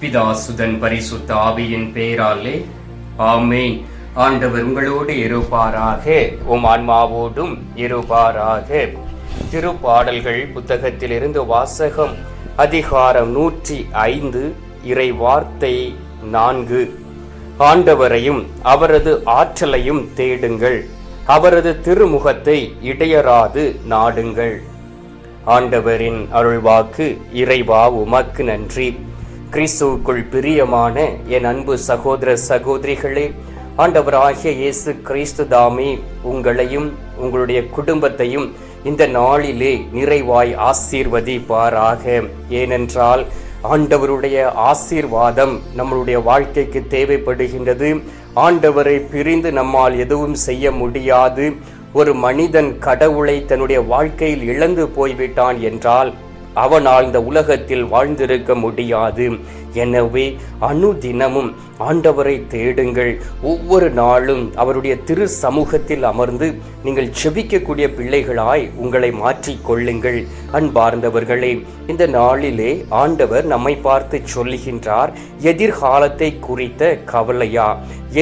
பிதாசுதன் பரிசுத்த ஆவியின் பெயராலே ஆமேன். ஆண்டவர் உங்களோடு இருப்பாராக. உம் ஆன்மாவோடும் இருப்பாராக. திருப்பாடல்கள் புத்தகத்திலிருந்து வாசகம் அதிகாரம் நூற்றி ஐந்து இறை வார்த்தை நான்கு. ஆண்டவரையும் அவரது ஆற்றலையும் தேடுங்கள். அவரது திருமுகத்தை இடையராது நாடுங்கள். ஆண்டவரின் அருள்வாக்கு இறைவா உமக்கு நன்றி. கிறிஸ்துவுக்குள் பிரியமான என் அன்பு சகோதர சகோதரிகளே ஆண்டவராகிய இயேசு கிறிஸ்து தாமே உங்களையும் உங்களுடைய குடும்பத்தையும் இந்த நாளிலே நிறைவாய் ஆசீர்வதிப்பாராக. ஏனென்றால் ஆண்டவருடைய ஆசீர்வாதம் நம்மளுடைய வாழ்க்கைக்கு தேவைப்படுகின்றது. ஆண்டவரை பிரிந்து நம்மால் எதுவும் செய்ய முடியாது. ஒரு மனிதன் கடவுளை தன்னுடைய வாழ்க்கையில் இழந்து போய்விட்டான் என்றால் அவனால் இந்த உலகத்தில் வாழ்ந்திருக்க முடியாது. எனவே அனுதினமும் ஆண்டவரை தேடுங்கள். ஒவ்வொரு நாளும் அவருடைய திரு சமூகத்தில் அமர்ந்து நீங்கள் செபிக்கக்கூடிய பிள்ளைகளாய் உங்களை மாற்றிக் கொள்ளுங்கள். அன்பார்ந்தவர்களே இந்த நாளிலே ஆண்டவர் நம்மை பார்த்து சொல்லுகின்றார் எதிர்காலத்தை குறித்த கவலையா?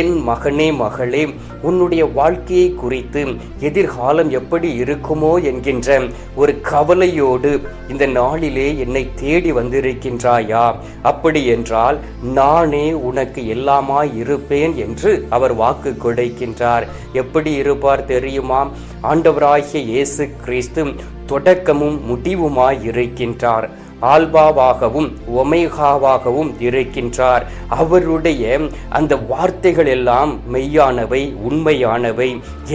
என் மகனே மகளே உன்னுடைய வாழ்க்கையை குறித்து எதிர்காலம் எப்படி இருக்குமோ என்கின்ற ஒரு கவலையோடு இந்த நாளிலே என்னை தேடி வந்திருக்கின்றாயா? அப்படி என்றால் நானே உனக்கு எல்லாமாய் இருப்பேன் என்று அவர் வாக்கு கொடுக்கின்றார். எப்படி இருப்பார் தெரியுமா ஆண்டவராகிய இயேசு கிறிஸ்து தொடக்கமும் முடிவுமாய் இருக்கின்றார். ஆல்பாவாகவும் ஒமேகாவாகவும் இருக்கின்றார். அவருடைய அந்த வார்த்தைகள் எல்லாம் மெய்யானவை உண்மையானவை.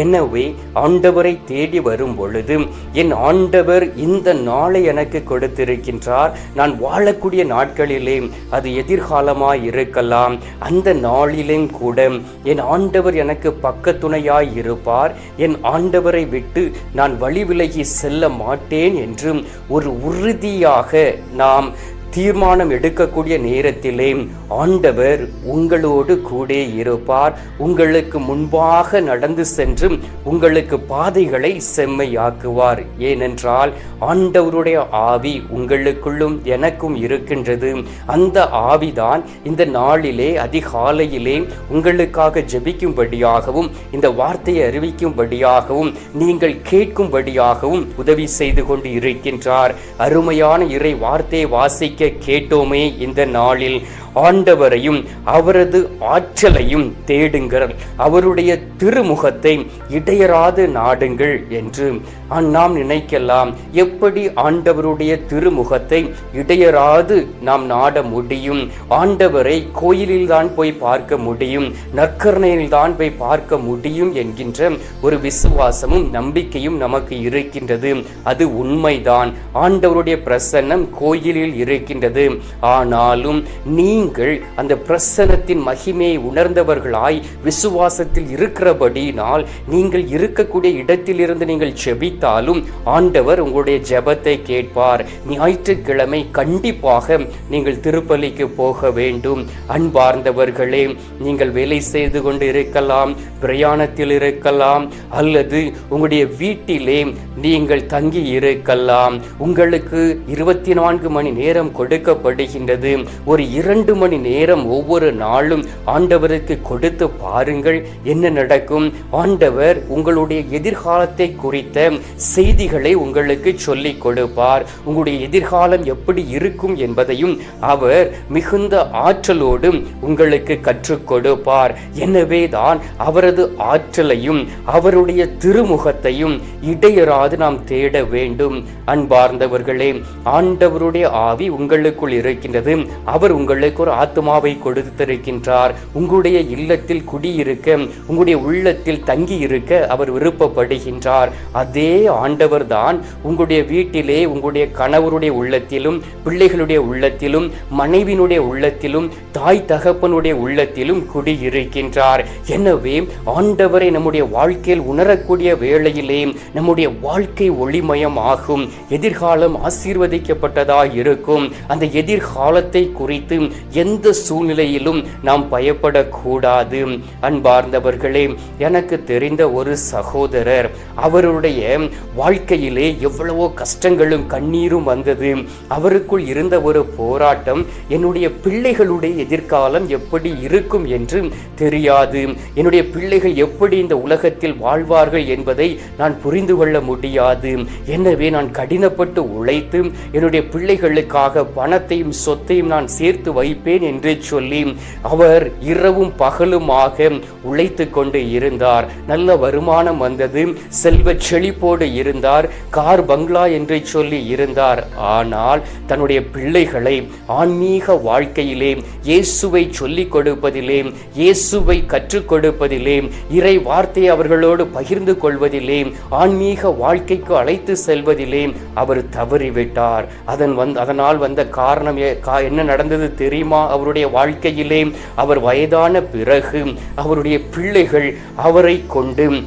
எனவே ஆண்டவரை தேடி வரும் பொழுது என் ஆண்டவர் இந்த நாளை எனக்கு கொடுத்திருக்கின்றார். நான் வாழக்கூடிய நாட்களிலே அது எதிர்காலமாய் இருக்கலாம். அந்த நாளிலும் கூட என் ஆண்டவர் எனக்கு பக்கத்துணையாய் இருப்பார். என் ஆண்டவரை விட்டு நான் வழி விலகி செல்ல மாட்டேன் என்று ஒரு உறுதியாக நாம் தீர்மானம் எடுக்கக்கூடிய நேரத்திலே ஆண்டவர் உங்களோடு கூட இருப்பார். உங்களுக்கு முன்பாக நடந்து சென்று உங்களுக்கு பாதைகளை செம்மையாக்குவார். ஏனென்றால் ஆண்டவருடைய ஆவி உங்களுக்குள்ளும் எனக்கும் இருக்கின்றது. அந்த ஆவிதான் இந்த நாளிலே அதிகாலையிலே உங்களுக்காக ஜெபிக்கும்படியாகவும் இந்த வார்த்தையை அறிவிக்கும்படியாகவும் நீங்கள் கேட்கும்படியாகவும் உதவி செய்து கொண்டு இருக்கின்றார். அருமையான இறை வார்த்தையை வாசிக்க கேட்டோமே இந்த நாளில். ஆண்டவரையும் அவரது ஆற்றலையும் தேடுங்கள். அவருடைய திருமுகத்தை இடையராது நாடுங்கள் என்று. நாம் நினைக்கலாம் எப்படி ஆண்டவருடைய திருமுகத்தை இடையராது நாம் நாட முடியும்? ஆண்டவரை கோயிலில் தான் போய் பார்க்க முடியும் நற்கரணையில் தான் போய் பார்க்க முடியும் என்கின்ற ஒரு விசுவாசமும் நம்பிக்கையும் நமக்கு இருக்கின்றது. அது உண்மைதான். ஆண்டவருடைய பிரசன்னம் கோயிலில் இருக்கின்றது. ஆனாலும் நீ நீங்கள் அந்த பிரசனத்தின் மகிமையை உணர்ந்தவர்களாய் விசுவாசத்தில் இருக்கிறபடினால் நீங்கள் இருக்கக்கூடிய இடத்திலிருந்து நீங்கள் செபித்தாலும் ஆண்டவர் உங்களுடைய ஜெபத்தை கேட்பார். ஞாயிற்றுக்கிழமை கண்டிப்பாக நீங்கள் திருப்பலிக்கு போக வேண்டும். அன்பார்ந்தவர்களே நீங்கள் வேலை செய்து கொண்டு இருக்கலாம் பிரயாணத்தில் இருக்கலாம் அல்லது உங்களுடைய வீட்டிலே நீங்கள் தங்கி இருக்கலாம். உங்களுக்கு இருபத்தி நான்கு மணி நேரம் கொடுக்கப்படுகின்றது. ஒரு இரண்டு இரண்டு மணி நேரம் ஒவ்வொரு நாளும் ஆண்டவருக்கு கொடுத்து பாருங்கள் என்ன நடக்கும். ஆண்டவர் உங்களுடைய எதிர்காலத்தை குறித்த செய்திகளை உங்களுக்கு சொல்லிக் கொடுப்பார். உங்களுடைய எதிர்காலம் எப்படி இருக்கும் என்பதையும் அவர் மிகுந்த ஆற்றலோடும் உங்களுக்கு கற்றுக் கொடுப்பார். எனவே தான் அவரது ஆற்றலையும் அவருடைய திருமுகத்தையும் இடையராது நாம் தேட வேண்டும். அன்பார்ந்தவர்களே ஆண்டவருடைய ஆவி உங்களுக்குள் இருக்கின்றது. அவர் உங்களுக்கு ஒரு ஆத்மாவை கொடுத்திருக்கின்றார். உங்களுடைய இல்லத்தில் குடியிருக்க உங்களுடைய உள்ளத்தில் தங்கி இருக்க அவர் விருப்பப்படுகின்றார். அதே ஆண்டவர் தான் உங்களுடைய வீட்டிலே உங்களுடைய கணவருடைய உள்ளத்திலும் பிள்ளைகளுடைய உள்ளத்திலும் மனைவினுடைய உள்ளத்திலும் தாய் தகப்பனுடைய உள்ளத்திலும் குடியிருக்கின்றார். எனவே ஆண்டவரை நம்முடைய வாழ்க்கையில் உணரக்கூடிய வேளையிலே நம்முடைய வாழ்க்கை ஒளிமயம் ஆகும் எதிர்காலம் ஆசீர்வதிக்கப்பட்டதாக இருக்கும் அந்த எதிர்காலத்தை குறித்து எந்த சூழ்நிலையிலும் நாம் பயப்படக்கூடாது. அன்பார்ந்தவர்களே எனக்கு தெரிந்த ஒரு சகோதரர் அவருடைய வாழ்க்கையிலே எவ்வளவோ கஷ்டங்களும் கண்ணீரும் வந்தது. அவருக்குள் இருந்த ஒரு போராட்டம் என்னுடைய பிள்ளைகளுடைய எதிர்காலம் எப்படி இருக்கும் என்று தெரியாது. என்னுடைய பிள்ளைகள் எப்படி இந்த உலகத்தில் வாழ்வார்கள் என்பதை நான் புரிந்து கொள்ள முடியாது. எனவே நான் கடினப்பட்டு உழைத்து என்னுடைய பிள்ளைகளுக்காக பணத்தையும் சொத்தையும் நான் சேர்த்து வைப்பேன். என்று சொல்லி அவர் இரவும் பகலுமாக உழைத்து கொண்டு இருந்தார். நல்ல வருமானம் வந்தது. செல்வ செழிப்போடு இருந்தார். கார் பங்களா என்று சொல்லி இருந்தார். ஆனால் தன்னுடைய பிள்ளைகளை ஆன்மீக வாழ்க்கையிலே இயேசுவை சொல்லிக் கொடுப்பதிலே இயேசுவை கற்றுக் கொடுப்பதிலே இறை வார்த்தையை அவர்களோடு பகிர்ந்து கொள்வதிலே ஆன்மீக வாழ்க்கைக்கு அழைத்து செல்வதிலே அவர் தவறிவிட்டார். அதன் வந் அதனால் வந்த காரணம் என்ன நடந்தது தெரியுமா? அவருடைய வாழ்க்கையிலே அவர் வயதான பிறகு அவருடைய பிள்ளைகள் அவரை கொண்டு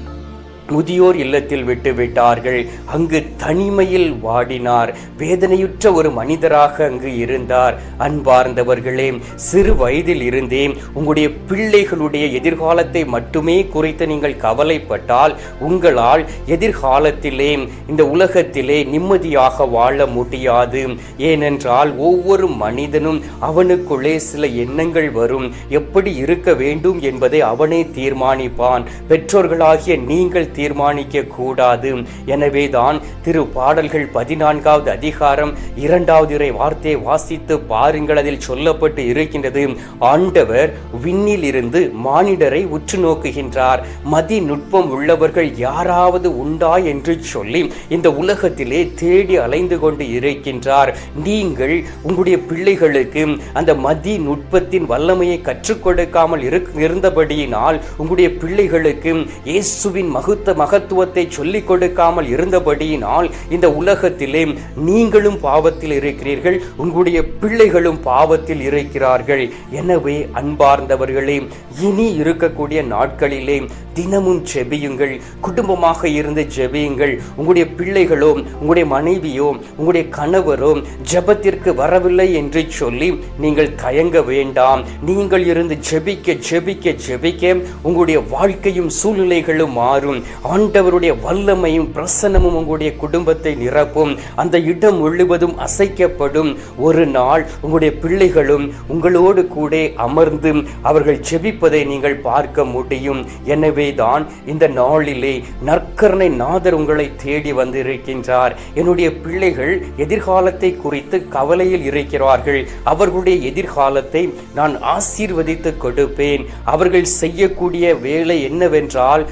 முதியோர் இல்லத்தில் விட்டு விட்டார்கள். அங்கு தனிமையில் வாடினார். வேதனையுற்ற ஒரு மனிதராக அங்கு இருந்தார். அன்பார்ந்தவர்களே சிறு வயதில் இருந்தே உங்களுடைய பிள்ளைகளுடைய எதிர்காலத்தை மட்டுமே குறித்து நீங்கள் கவலைப்பட்டால் உங்களால் எதிர்காலத்திலே இந்த உலகத்திலே நிம்மதியாக வாழ முடியாது. ஏனென்றால் ஒவ்வொரு மனிதனும் அவனுக்குள்ளே சில எண்ணங்கள் வரும். எப்படி இருக்க வேண்டும் என்பதை அவனே தீர்மானிப்பான். பெற்றோர்களாகிய நீங்கள் தீர்மானிக்க கூடாது எனவேதான் திரு பாடல்கள் பதினான்காவது அதிகாரம் இரண்டாவது இறை வார்த்தையை வாசித்து பாருங்கள். அதில் சொல்லப்பட்டு இருக்கின்றது ஆண்டவர் விண்ணில் இருந்து மானிடரை உற்று நோக்குகின்றார். மதி நுட்பம் உள்ளவர்கள் யாராவது உண்டா? என்று சொல்லி இந்த உலகத்திலே தேடி அலைந்து கொண்டு இருக்கின்றார். நீங்கள் உங்களுடைய பிள்ளைகளுக்கு அந்த மதி நுட்பத்தின் வல்லமையை கற்றுக் கொடுக்காமல் இருந்தபடியினால் உங்களுடைய பிள்ளைகளுக்கு இயேசுவின் மகுத்த மகத்துவத்தை சொல்லிக் கொடுக்காமல் இருந்தபடியினால் இந்த உலகத்திலே நீங்களும் பாவத்தில் இருக்கிறீர்கள் உங்களுடைய பிள்ளைகளும் பாவத்தில் இருக்கிறார்கள். எனவே அன்பார்ந்தவர்களே இனி இருக்கக்கூடிய நாட்களிலே தினமும் ஜெபியுங்கள் குடும்பமாக இருந்து ஜெபியுங்கள். உங்களுடைய பிள்ளைகளோ உங்களுடைய மனைவியோ உங்களுடைய கணவரோ ஜெபத்திற்கு வரவில்லை என்று சொல்லி நீங்கள் தயங்க வேண்டாம். நீங்கள் இருந்து ஜெபிக்க ஜெபிக்க ஜெபிக்க உங்களுடைய வாழ்க்கையும் சூழ்நிலைகளும் மாறும். ஆண்டவருடைய வல்லமையும் பிரசன்னமும் உங்களுடைய குடும்பத்தை நிரப்பும். அந்த இடம் முழுவதும் அசைக்கப்படும். ஒரு நாள் உங்களுடைய பிள்ளைகளும் உங்களோடு கூட அமர்ந்து அவர்கள் செபிப்பதை நீங்கள் பார்க்க முடியும். எனவே தான் இந்த நாளிலே நற்கரணை நாதர் உங்களை தேடி வந்திருக்கின்றார். என்னுடைய பிள்ளைகள் எதிர்காலத்தை குறித்து கவலையில் இருக்கிறார்கள். அவர்களுடைய எதிர்காலத்தை நான் ஆசீர்வதித்து கொடுப்பேன். அவர்கள் செய்யக்கூடிய வேலை என்னவென்றால்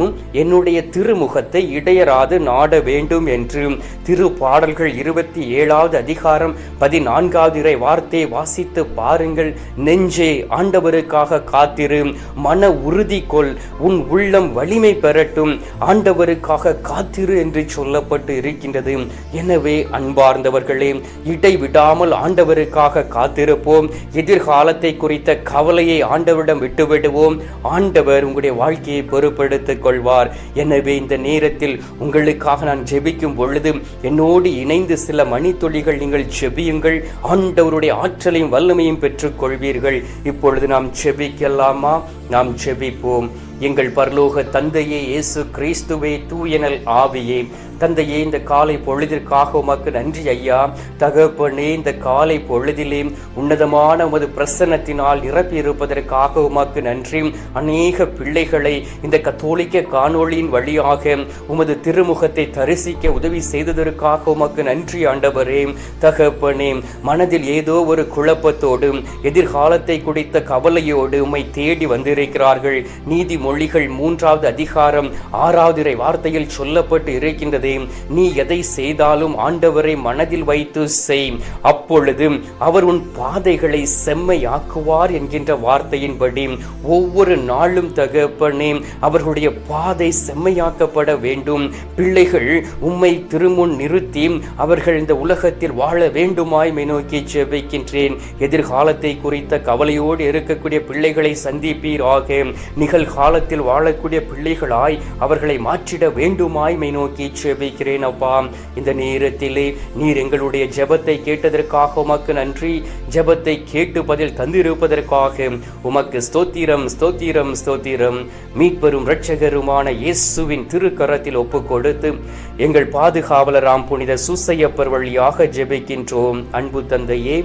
காலமும் என்னுடைய திருமுகத்தை இடையராது நாட வேண்டும் என்று. திரு பாடல்கள் இருபத்தி ஏழாவது அதிகாரம் பதினான்காவது இறை வார்த்தையை வாசித்து பாருங்கள். நெஞ்சே ஆண்டவருக்காக காத்திரு. மன உறுதி கொள். உன் உள்ளம் வலிமை பெறட்டும். ஆண்டவருக்காக காத்திரு என்று சொல்லப்பட்டு இருக்கின்றது. எனவே அன்பார்ந்தவர்களே இடைவிடாமல் ஆண்டவருக்காக காத்திருப்போம். எதிர்காலத்தை குறித்த கவலையை ஆண்டவரிடம் விட்டுவிடுவோம். ஆண்டவர் உங்களுடைய வாழ்க்கையை பொறுப்படுத்திக் கொள்வார். எனவே இந்த நேரத்தில் உங்களுக்காக நான் ஜெபிக்கும் பொழுது என்னோடு இணைந்து சில மணித்துளிகள் நீங்கள் ஜெபியுங்கள். ஆண்டவருடைய ஆற்றலையும் வல்லமையும் பெற்றுக் கொள்வீர்கள் இப்பொழுது நாம் ஜெபிக்கலாமா? நாம் ஜெபிப்போம் எங்கள் பரலோக தந்தையே இயேசு கிறிஸ்துவே தூயனல் ஆவியே. தந்தையே இந்த காலை பொழுதிற்காக உமக்கு நன்றி ஐயா. தகப்பனே இந்த காலை பொழுதிலே உன்னதமான உமது பிரசன்னத்தினால் நிரப்பி இருப்பதற்காக உமக்கு நன்றி. அநேக பிள்ளைகளை இந்த கத்தோலிக்க காணொளியின் வழியாக உமது திருமுகத்தை தரிசிக்க உதவி செய்ததற்காக உமக்கு நன்றி ஆண்டவரே. தகப்பனே மனதில் ஏதோ ஒரு குழப்பத்தோடும் எதிர்காலத்தை குறித்த கவலையோடு உம்மை தேடி வந்திருக்கிறார்கள் நீதிமொழிகள் மூன்றாவது அதிகாரம் ஆறாவது இறை வார்த்தையில் சொல்லப்பட்டு இருக்கின்றது. நீ எதை செய்தாலும் ஆண்டவரை மனதில் வைத்து செய். அப்பொழுது அவர் உன் பாதைகளை செம்மையாக்குவார் என்கின்ற வார்த்தையின்படி ஒவ்வொரு நாளும் தகப்பனே அவர்களுடைய பாதை செம்மையாக்கப்பட வேண்டும். பிள்ளைகள் உம்மை திருமுன் நிறுத்தி அவர்கள் இந்த உலகத்தில் வாழ வேண்டுமாய் நோக்கி ஜெபிக்கின்றேன். எதிர்காலத்தை குறித்த கவலையோடு இருக்கக்கூடிய பிள்ளைகளை சந்திப்பீர். சந்திப்பீராக நிகழ்காலத்தில் வாழக்கூடிய பிள்ளைகளாய் அவர்களை மாற்றிட வேண்டுமாய் மை நோக்கி ஜெபிக்கின்றேன் ஜெபிக்கிறேன் அப்பா. இந்த நேரத்திலே நீர் எங்களுடைய ஜெபத்தை கேட்டதற்காக உமக்கு நன்றி. ஜெபத்தை கேட்டு பதில் தந்திருப்பதற்காக உமக்கு ஸ்தோத்திரம் ஸ்தோத்திரம் ஸ்தோத்திரம். மீட்பெரும் இரட்சகருமான இயேசுவின் திருக்கரத்தில் ஒப்பு கொடுத்து எங்கள் பாதுகாவலராம் புனித சுசையப்பர் வழியாக ஜெபிக்கின்றோம். அன்பு தந்தையே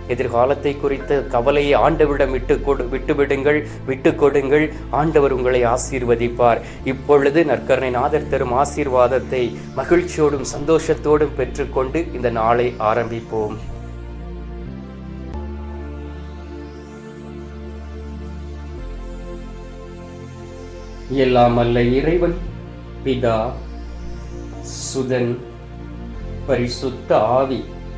எதிர்காலத்தை குறித்த கவலையை ஆண்டவரிடம் விட்டு கொடு விட்டுவிடுங்கள் விட்டு கொடுங்கள். ஆண்டவர் உங்களை ஆசீர்வதிப்பார். இப்பொழுது நற்கரணை நாதர் தரும் ஆசீர்வாதத்தை மகிழ்ச்சியோடும் சந்தோஷத்தோடும் பெற்றுக்கொண்டு இந்த நாளை ஆரம்பிப்போம். எல்லாம் அல்ல இறைவன் பிதா சுதன் பரிசுத்த ஆவி.